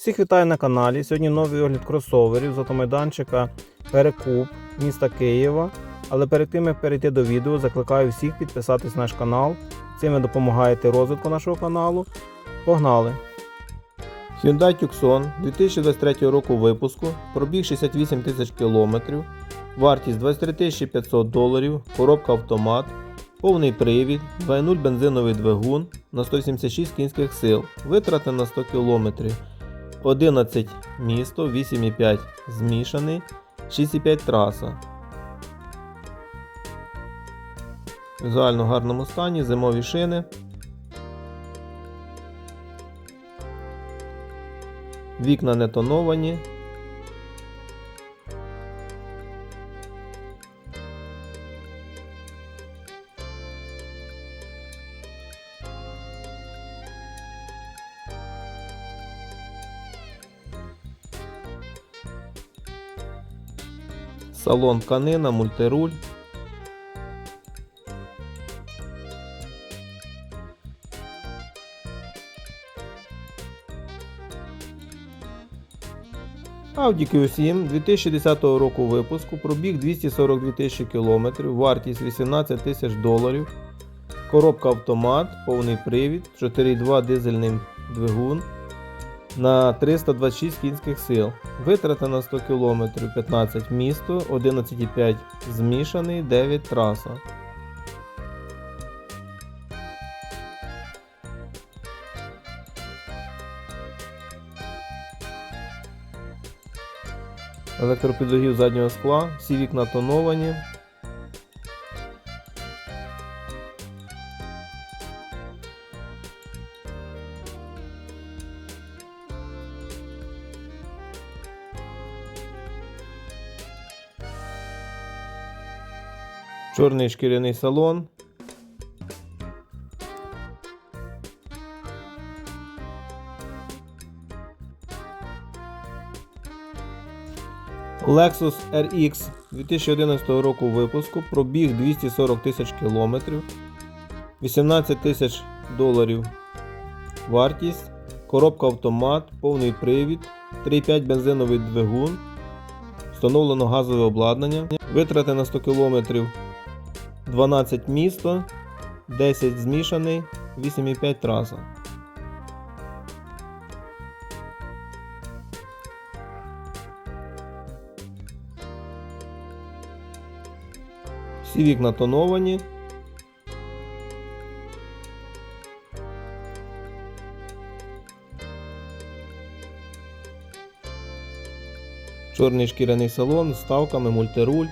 Всіх вітаю на каналі. Сьогодні новий огляд кросоверів з автомайданчика Перекуп міста Києва. Але перед тим як перейти до відео, закликаю всіх підписатись на наш канал. Цим ви допомагаєте розвитку нашого каналу. Погнали! Hyundai Tucson 2023 року випуску, пробіг 68 тисяч кілометрів, вартість 23 500 доларів, коробка автомат, повний привід, 2.0 бензиновий двигун на 176 кінських сил, витрати на 100 км, 11 місто, 8,5 змішаний, 6,5 траса. В візуально гарному стані, зимові шини. Вікна не тоновані. Салон тканина, мультируль. Audi Q7 2010 року випуску, пробіг 242 тисячі кілометрів, вартість 18 тисяч доларів, коробка автомат, повний привід, 4.2 дизельний двигун на 326 кінських сил. Витрата на 100 км 15 місто, 11,5 змішаний, 9 траса. Електропідогів заднього скла, всі вікна тоновані. Чорний шкіряний салон. Lexus RX 2011 року випуску, пробіг 240 тисяч кілометрів, 18 тисяч доларів вартість, коробка автомат, повний привід, 3,5 бензиновий двигун, встановлено газове обладнання, витрати на 100 км 12 місто, 10 змішаний, 8,5 траса. Всі вікна тоновані. Чорний шкіряний салон з ставками, мультируль.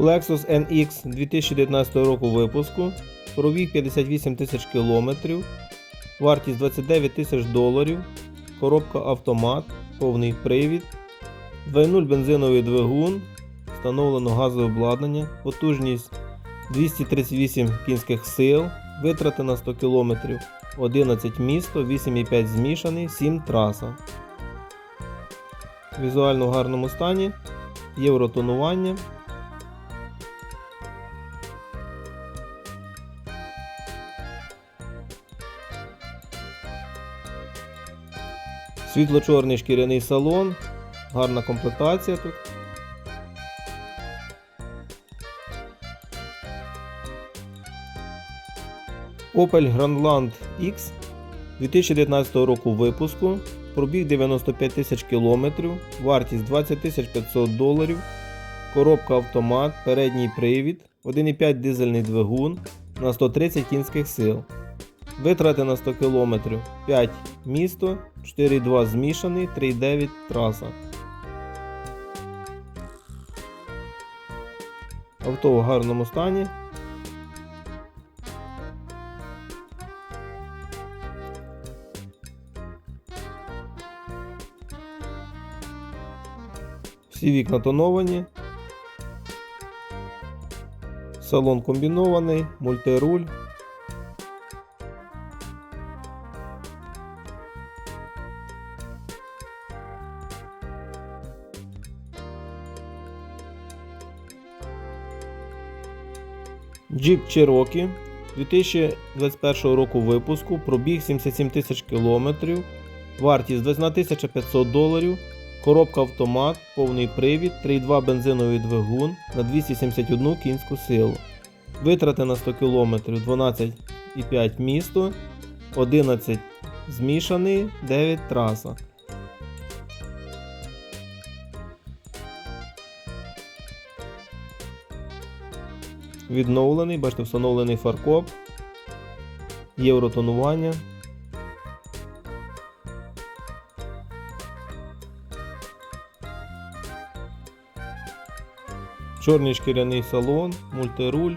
Lexus NX 2019 року випуску. Пробіг 58 тисяч кілометрів. Вартість 29 тисяч доларів. Коробка автомат, повний привід. 2.0 бензиновий двигун. Встановлено газове обладнання. Потужність 238 кінських сил. Витрати на 100 км. 11 місто, 8,5 змішаний, 7 траса. Візуально в гарному стані. Євротонування. Світло-чорний шкіряний салон, гарна комплектація тут. Opel Grandland X 2019 року випуску, пробіг 95 тисяч кілометрів, вартість 20 тисяч 500 доларів, коробка автомат, передній привід, 1,5 дизельний двигун на 130 кінських сил. Витрати на 100 км 5 місто, 4,2 змішаний, 3,9 траса. Авто в гарному стані. Всі вікна тоновані. Салон комбінований, мультируль. Jeep Cherokee 2021 року випуску, пробіг 77 тисяч кілометрів, вартість 21 500 доларів, коробка автомат, повний привід, 3,2 бензиновий двигун на 271 кінську силу. Витрати на 100 км 12,5 місто, 11 змішаний, 9 траса. Відновлений, бачите, встановлений фаркоп, євротонування. Чорний шкіряний салон, мультируль.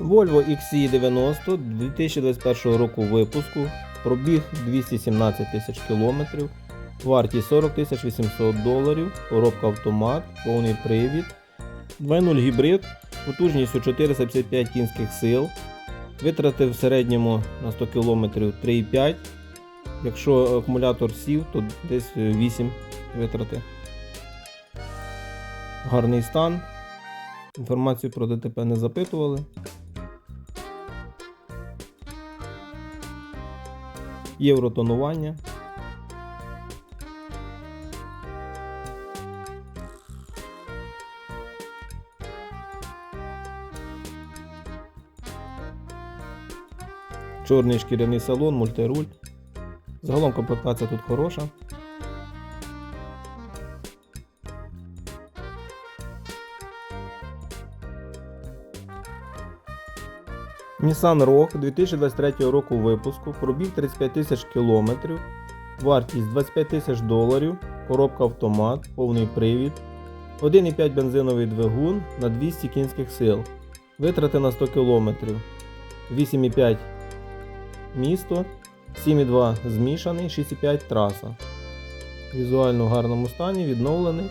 Volvo XC90 2021 року випуску, пробіг 217 тисяч кілометрів, вартість 40 тисяч 800 доларів, коробка автомат, повний привід, 2.0 гібрид, потужністю 455 кінських сил, витрати в середньому на 100 км 3,5. Якщо акумулятор сів, то десь 8 витрати. Гарний стан. Інформацію про ДТП не запитували. Євротонування. Чорний шкіряний салон, мультируль. Загалом комплектація тут хороша. Nissan Rogue 2023 року випуску, пробіг 35 тисяч кілометрів, вартість 25 тисяч доларів, коробка автомат, повний привід, 1,5 бензиновий двигун на 200 кінських сил, витрати на 100 км, 8,5 місто, 7,2 змішаний, 6,5 траса. Візуально в гарному стані, відновлений.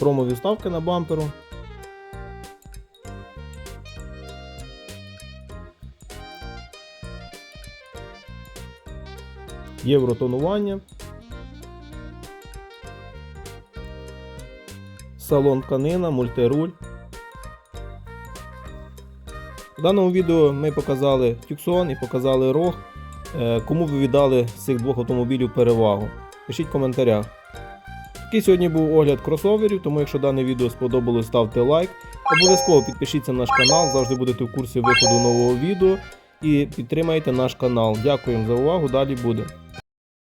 Хромові вставки на бамперу. Євротонування. Салон тканина, мультируль. В даному відео ми показали Tucson і показали ROG. Е, Кому ви віддали з цих двох автомобілів перевагу? Пишіть в коментарях. Такий сьогодні був огляд кросоверів, тому якщо дане відео сподобалось, ставте лайк. Обов'язково підпишіться на наш канал, завжди будете в курсі виходу нового відео і підтримайте наш канал. Дякуємо за увагу, далі буде.